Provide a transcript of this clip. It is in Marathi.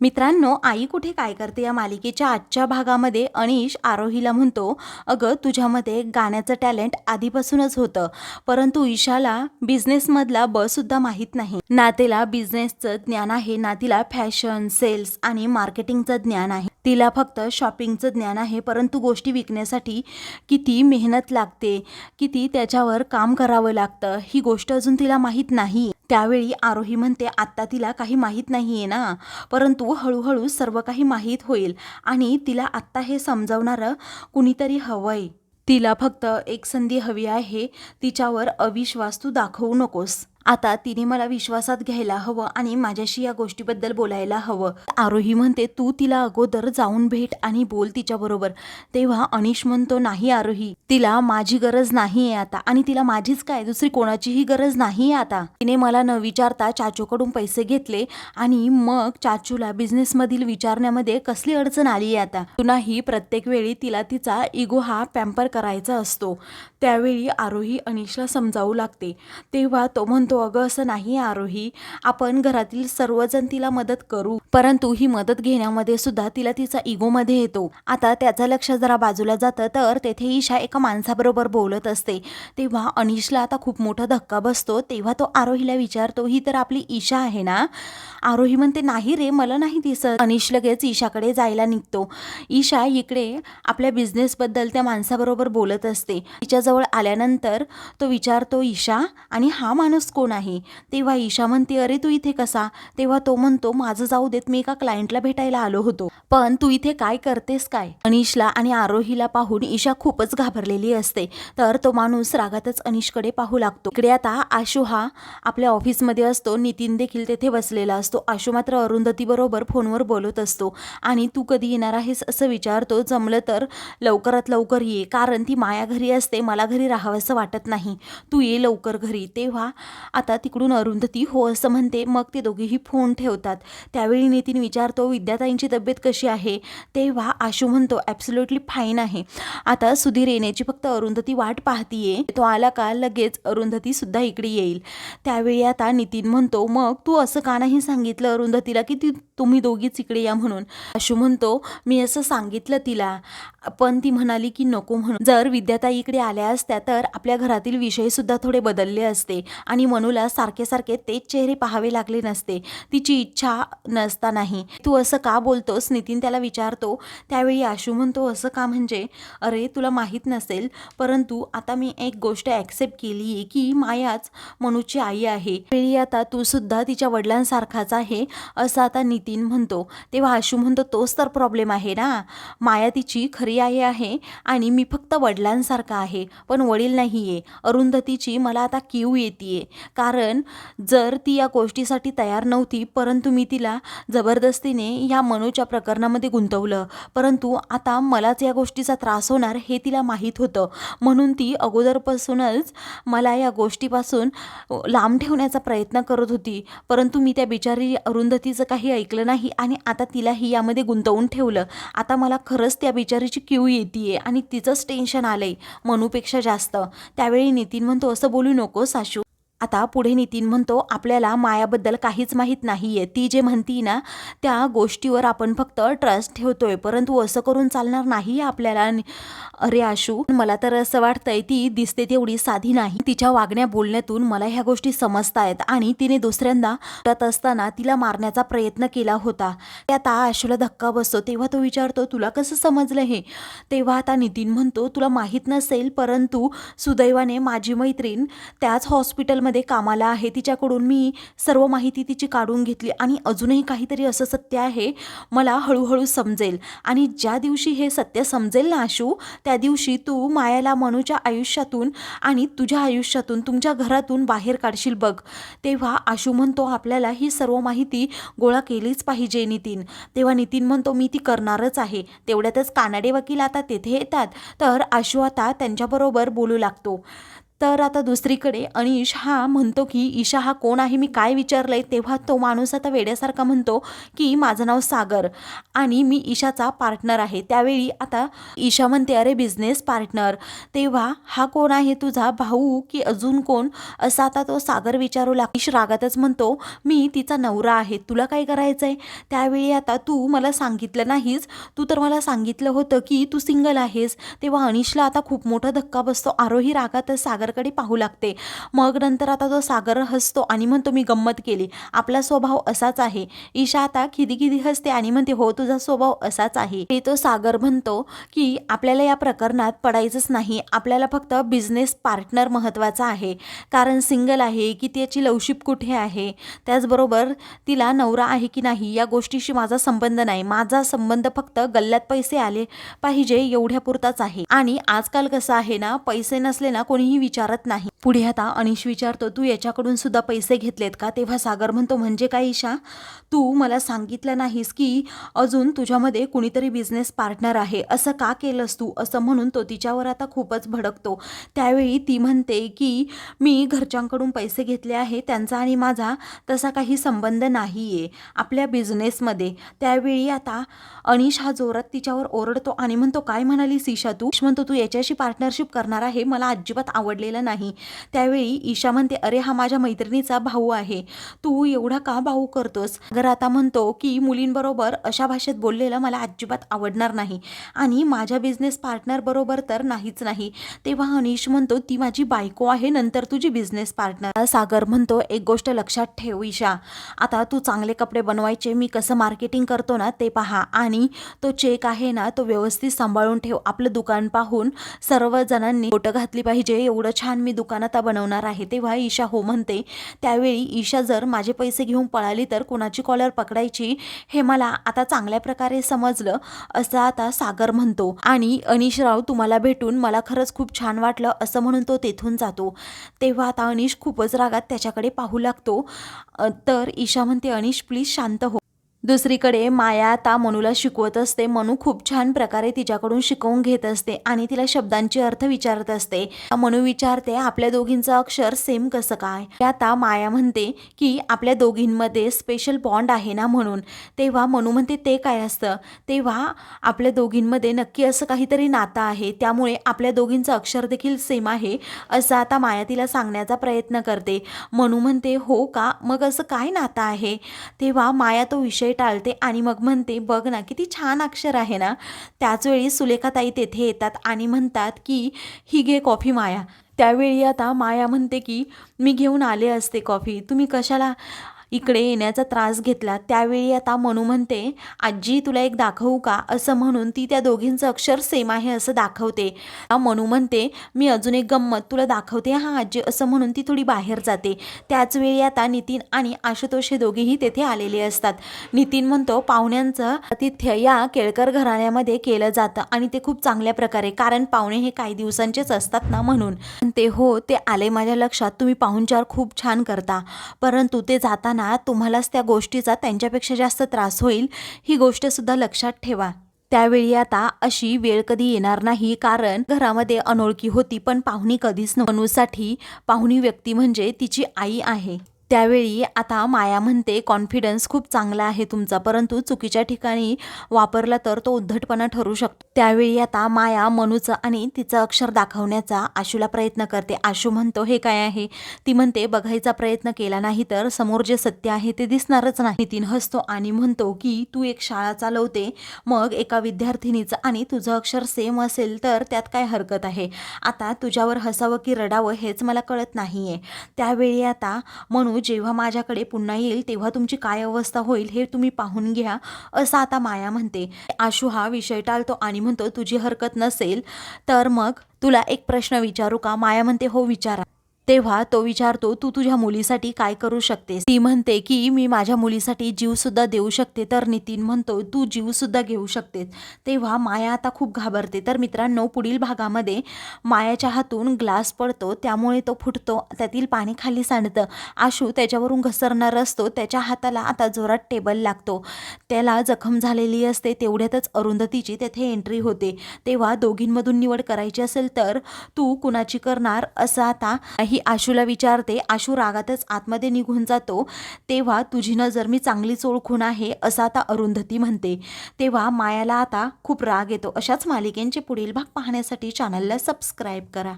मित्रांनो आई कुठे काय करते या मालिकेच्या आजच्या भागामध्ये? अनिश आरोहीला म्हणतो अगं तुझ्यामध्ये गाण्याचं टॅलेंट आधीपासूनच होतं परंतु ईशाला बिझनेसमधला ब माहीत नाही. नातेला बिझनेसचं ज्ञान आहे. नातीला फॅशन सेल्स आणि मार्केटिंगचं ज्ञान आहे. तिला फक्त शॉपिंगचं ज्ञान आहे परंतु गोष्टी विकण्यासाठी किती मेहनत लागते किती त्याच्यावर काम करावं लागतं ही गोष्ट अजून तिला माहीत नाही. त्यावेळी आरोही म्हणते आत्ता तिला काही माहीत नाही आहे ना. परंतु हळूहळू सर्व काही माहीत होईल आणि तिला आत्ता हे समजावणारं कुणीतरी हवंय. तिला फक्त एक संधी हवी आहे. तिच्यावर अविश्वास तू दाखवू नकोस. आता तिने मला विश्वासात घ्यायला हवं आणि माझ्याशी या गोष्टीबद्दल बोलायला हवं. आरोही म्हणते तू तिला अगोदर जाऊन भेट आणि बोल तिच्याबरोबर. तेव्हा अनिश म्हणतो नाही आरोही तिला माझी गरज नाही आहे आता आणि तिला माझीच काय दुसरी कोणाचीही गरज नाही आहे आता. तिने मला न विचारता चाचूकडून पैसे घेतले आणि मग चाचूला बिझनेसमधील विचारण्यामध्ये कसली अडचण आली आहे आता. पुन्हाही प्रत्येक वेळी तिला तिचा इगो हा पॅम्पर करायचा असतो. त्यावेळी आरोही अनिशला समजावू लागते. तेव्हा तो म्हणतो अगं असं नाही आरोही. आपण घरातील सर्वजण तिला मदत करू. परंतु ही मदत घेण्यामध्ये सुद्धा तिला तिचा इगोमध्ये येतो. आता त्याचं लक्ष जरा बाजूला जातं तर तेथे ईशा एका माणसाबरोबर बोलत असते. तेव्हा अनिशला आता खूप मोठा धक्का बसतो. तेव्हा तो आरोहीला विचारतो ही तर आपली ईशा आहे ना? आरोही म्हणते नाही रे मला नाही दिसत. अनिश लगेच ईशाकडे जायला निघतो. ईशा इकडे आपल्या बिझनेसबद्दल त्या माणसाबरोबर बोलत असते. तिच्याजवळ आल्यानंतर तो विचारतो ईशा आणि हा माणूस कोण आहे तेव्हा ईशा म्हणते अरे तू इथे कसा? तेव्हा तो म्हणतो माझं जाऊ देत मी एका क्लायंटला भेटायला आलो होतो. पण तू इथे काय करतेस काय? अनिशला आणि आरोहीला पाहून ईशा खूपच घाबरलेली असते. तर तो माणूस रागातच अनिशकडे पाहू लागतो. इकडे आता आशू हा आपल्या ऑफिसमध्ये असतो. नितीन देखील तेथे बसलेला असतो. आशू मात्र अरुंधती बरोबर फोनवर बोलत असतो. आणि तू कधी येणार आहेस असं विचारतो. जमलं तर लवकरात लवकर ये. कारण ती माया घरी असते. मला घरी राहावंसं वाटत नाही. तू ये लवकर घरी. तेव्हा आता तिकडून अरुंधती हो असं म्हणते. मग ते दोघेही फोन ठेवतात. त्यावेळी नितीन विचारतो विद्याताईंची तब्येत कशी आहे? तेव्हा आशू म्हणतो ॲब्सोल्युटली फाईन आहे. आता सुधीर येण्याची फक्त अरुंधती वाट पाहतीये. तो आला का लगेच अरुंधती सुद्धा इकडे येईल. त्यावेळी आता नितीन म्हणतो मग तू असं का नाही सांगितलं अरुंधतीला की ती तुम्ही दोघीच इकडे या म्हणून? आशू म्हणतो मी असं सांगितलं तिला. पण ती म्हणाली की नको म्हणून. जर विद्याताई इकडे आल्या असत्या तर आपल्या घरातील विषय सुद्धा थोडे बदलले असते आणि मनूला सारखे सारखे तेच चेहरे पाहावे लागले नसते. तिची इच्छा नसतानाही. तू असं का बोलतोस? नितीन त्याला विचारतो. त्यावेळी आशू म्हणतो असं का म्हणजे? अरे तुला माहीत नसेल परंतु आता मी एक गोष्ट ॲक्सेप्ट केली आहे की मायाच मनूची आई आहे. वेळी आता तू सुद्धा तिच्या वडिलांसारखाच आहे असं आता नितीन म्हणतो. तेव्हा आशू म्हणतो तोच तर प्रॉब्लेम आहे ना. माया तिची खरी आई आहे आणि मी फक्त वडिलांसारखा आहे पण वडील नाही आहे अरुंधतीची मला आता कीव येते कारण जर ती या गोष्टीसाठी तयार नव्हती परंतु मी तिला जबरदस्तीने या मनूच्या प्रकरणामध्ये गुंतवलं. परंतु आता मलाच या गोष्टीचा त्रास होणार हे तिला माहीत होतं. म्हणून ती अगोदरपासूनच मला या गोष्टीपासून लांब ठेवण्याचा प्रयत्न करत होती. परंतु मी त्या बिचारी अरुंधतीचं काही ऐकलं नाही आणि आता तिलाही यामध्ये गुंतवून ठेवलं. आता मला खरंच त्या बिचारीची क्यू येते आणि तिचंच टेन्शन आलंय मनूपेक्षा जास्त. त्यावेळी नितीन म्हणतो असं बोलू नको साशू आता पुढे नितीन म्हणतो आपल्याला मायाबद्दल काहीच माहीत नाही आहे ती जे म्हणती ना त्या गोष्टीवर आपण फक्त ट्रस्ट ठेवतोय. परंतु असं करून चालणार नाही आपल्याला. अरे आशू मला तर असं वाटतंय ती दिसते तेवढी साधी नाही. तिच्या वागण्या बोलण्यातून मला ह्या गोष्टी समजतायत आणि तिने दुसऱ्यांदा उठत असताना तिला मारण्याचा प्रयत्न केला होता. ते आता आशूला धक्का बसतो. तेव्हा तो विचारतो तुला कसं समजलं हे? तेव्हा आता नितीन म्हणतो तुला माहीत नसेल परंतु सुदैवाने माझी मैत्रीण त्याच हॉस्पिटलमध्ये कामाला आहे तिच्याकडून मी सर्व माहिती तिची काढून घेतली आणि अजूनही काहीतरी असं सत्य आहे मला हळूहळू समजेल. आणि ज्या दिवशी हे सत्य समजेल ना आशू त्या दिवशी तू मायाला मनूच्या आयुष्यातून आणि तुझ्या आयुष्यातून तुमच्या घरातून बाहेर काढशील बघ. तेव्हा आशू म्हणतो आपल्याला ही सर्व माहिती गोळा केलीच पाहिजे नितीन. तेव्हा नितीन म्हणतो मी ती करणारच आहे. तेवढ्यातच कानाडे वकील आता तेथे येतात. तर आशू आता त्यांच्याबरोबर बोलू लागतो. तर आता दुसरीकडे अनिश हा म्हणतो की ईशा हा कोण आहे? मी काय विचारलंय? तेव्हा तो माणूस आता वेड्यासारखा म्हणतो की माझं नाव सागर आणि मी ईशाचा पार्टनर आहे. त्यावेळी आता ईशा म्हणते अरे बिझनेस पार्टनर तेव्हा हा कोण आहे तुझा भाऊ की अजून कोण? असा आता तो सागर विचारू लाग ईश रागातच म्हणतो मी तिचा नवरा आहे तुला काय करायचं आहे त्यावेळी आता तू मला सांगितलं नाहीस. तू तर मला सांगितलं होतं की तू सिंगल आहेस. तेव्हा अनिशला आता खूप मोठा धक्का बसतो. आरोही रागातच सागरकडे पाहू लागते. मग नंतर आता तो सागर हसतो आणि म्हणतो मी गंमत केली. आपला स्वभाव असाच आहे. ईशा आता खिदी खिदी हसते आणि म्हणते हो तुझा स्वभाव असाच आहे. हे तो सागर म्हणतो की आपल्याला या प्रकरणात पडायचंच नाही. आपल्याला फक्त बिझनेस पार्टनर महत्त्वाचा आहे. कारण सिंगल आहे की त्याची लवशिप कुठे आहे? त्याचबरोबर तिला नवरा आहे की नाही? या गोष्टीशी माझा संबंध नाही. माझा संबंध फक्त गल्ल्यात पैसे आले पाहिजे एवढ्या पुरताच आहे. आणि आजकाल कसं आहे ना पैसे नसले ना कोणीही विचार विचारत नाही. पुढे आता अनिश विचारतो तू याच्याकडून सुद्धा पैसे घेतलेत का? तेव्हा सागर म्हणतो म्हणजे काय ईशा? तू मला सांगितलं नाहीस की अजून तुझ्यामध्ये कुणीतरी बिझनेस पार्टनर आहे. असं का केलंस तू? असं म्हणून तो तिच्यावर आता खूपच भडकतो. त्यावेळी ती म्हणते की मी घरच्यांकडून पैसे घेतले आहे त्यांचा आणि माझा तसा काही संबंध नाही आहे आपल्या बिझनेसमध्ये त्यावेळी आता अनिश हा जोरात तिच्यावर ओरडतो आणि म्हणतो काय म्हणालीस ईशा तू? म्हणतो तू याच्याशी पार्टनरशिप करणार आहे मला अजिबात आवडलेलं नाही. त्यावेळी ईशा म्हणते अरे हा माझ्या मैत्रिणीचा भाऊ आहे. तू एवढा का भाऊ करतोस? अगर आता म्हणतो की मुलींबरोबर अशा भाषेत बोललेलं मला अजिबात आवडणार नाही आणि माझ्या बिझनेस पार्टनरबरोबर तर नाहीच नाही. तेव्हा अनिश म्हणतो ती माझी बायको आहे नंतर तुझी बिझनेस पार्टनर सागर म्हणतो एक गोष्ट लक्षात ठेव ईशा. आता तू चांगले कपडे बनवायचे मी कसं मार्केटिंग करतो ना ते पहा. आणि तो चेक आहे ना तो व्यवस्थित सांभाळून ठेव. आपलं दुकान पाहून सर्व जणांनी बोटं घातली पाहिजे. एवढं छान मी दुकान आता बनवणार आहे तेव्हा ईशा हो म्हणते त्यावेळी ईशा जर माझे पैसे घेऊन पळाली तर कोणाची कॉलर पकडायची हे मला आता चांगल्या प्रकारे समजलं असं आता सागर म्हणतो. आणि अनिशराव तुम्हाला भेटून मला खरंच खूप छान वाटलं असं म्हणून तो तेथून जातो. तेव्हा आता अनिश खूपच रागात त्याच्याकडे पाहू लागतो. तर ईशा म्हणते अनिश प्लीज शांत हो. दुसरीकडे माया आता मनूला शिकवत असते मनू खूप छान प्रकारे तिच्याकडून शिकवून घेत असते आणि तिला शब्दांचे अर्थ विचारत असते. मनू विचारते आपल्या दोघींचं अक्षर सेम कसं काय? आता माया म्हणते की आपल्या दोघींमध्ये स्पेशल बॉन्ड आहे ना म्हणून. तेव्हा मनू म्हणते ते काय असतं? तेव्हा आपल्या दोघींमध्ये नक्की असं काहीतरी नातं आहे त्यामुळे आपल्या दोघींचं अक्षर देखील सेम आहे असं आता माया तिला सांगण्याचा प्रयत्न करते. मनू म्हणते हो का? मग असं काय नातं आहे? तेव्हा माया तो विषय टाळते आणि मग म्हणते बघ ना किती छान अक्षर आहे ना. त्याचवेळी सुलेखाताई तेथे येतात आणि म्हणतात की ही घे कॉफी माया. त्यावेळी आता माया म्हणते की मी घेऊन आले असते कॉफी. तुम्ही कशाला इकडे येण्याचा त्रास घेतला त्यावेळी आता मनू म्हणते आजी तुला एक दाखवू का? असं म्हणून ती त्या दोघींचं अक्षर सेम आहे असं दाखवते. मनू म्हणते मी अजून एक गंमत तुला दाखवते हा आजी असं म्हणून ती थोडी बाहेर जाते. त्याचवेळी आता नितीन आणि आशुतोष हे दोघेही तेथे आलेले असतात. नितीन म्हणतो पाहुण्यांचं आतिथ्य या केळकर घराण्यामध्ये केलं जातं आणि ते खूप चांगल्या प्रकारे कारण पाहुणे हे काही दिवसांचेच असतात ना म्हणून. ते हो ते आले माझ्या लक्षात तुम्ही पाहुणचार खूप छान करता परंतु ते जाताना तुम्हालाच त्या गोष्टीचा त्यांच्यापेक्षा जास्त त्रास होईल ही गोष्टसुद्धा लक्षात ठेवा. त्यावेळी आता अशी वेळ कधी येणार नाही कारण घरामध्ये अनोळखी होती पण पाहुणी कधीच न- पाहुणी व्यक्ती म्हणजे तिची आई आहे. त्यावेळी आता माया म्हणते कॉन्फिडन्स खूप चांगला आहे तुमचा परंतु चुकीच्या ठिकाणी वापरला तर तो उद्धटपणा ठरू शकतो. त्यावेळी आता माया मनूचं आणि तिचं अक्षर दाखवण्याचा आशूला प्रयत्न करते. आशू म्हणतो हे काय आहे? ती म्हणते बघायचा प्रयत्न केला नाही तर समोर जे सत्य आहे ते दिसणारच नाही. नितीन हसतो आणि म्हणतो की तू एक शाळा चालवते मग एका विद्यार्थिनीचं आणि तुझं अक्षर सेम असेल तर त्यात काय हरकत आहे? आता तुझ्यावर हसावं की रडावं हेच मला कळत नाही आहे त्यावेळी आता म्हणून जेव्हा माझ्याकडे पुन्हा येईल तेव्हा तुमची काय अवस्था होईल हे तुम्ही पाहून घ्या असं आता माया म्हणते. आशू हा विषय टाळतो आणि म्हणतो तुझी हरकत नसेल तर मग तुला एक प्रश्न विचारू का? माया म्हणते हो विचारा. तेव्हा तो विचारतो तू तुझ्या मुलीसाठी काय करू शकतेस? ती म्हणते की मी माझ्या मुलीसाठी जीव सुद्धा देऊ शकते. तर नितीन म्हणतो तू जीव सुद्धा घेऊ शकतेस. तेव्हा माया आता खूप घाबरते. तर मित्रांनो पुढील भागामध्ये मायाच्या हातून ग्लास पडतो त्यामुळे तो फुटतो त्यातील पाणी खाली सांडतं. आशू त्याच्यावरून घसरणार असतो त्याच्या हाताला आता जोरात टेबल लागतो. त्याला जखम झालेली असते तेवढ्यातच अरुंधतीची तेथे एंट्री होते. तेव्हा दोघींमधून निवड करायची असेल तर तू कुणाची करणार असं आता ही आशूला विचारते आशू रागातच आतमध्ये निघून जातो. तेव्हा तुझी नजर मी चांगलीच ओळखून आहे असं आता अरुंधती म्हणते. तेव्हा मायाला आता खूप राग येतो. अशाच मालिकेंचे पुढील भाग पाहण्यासाठी चॅनलला सबस्क्राईब करा.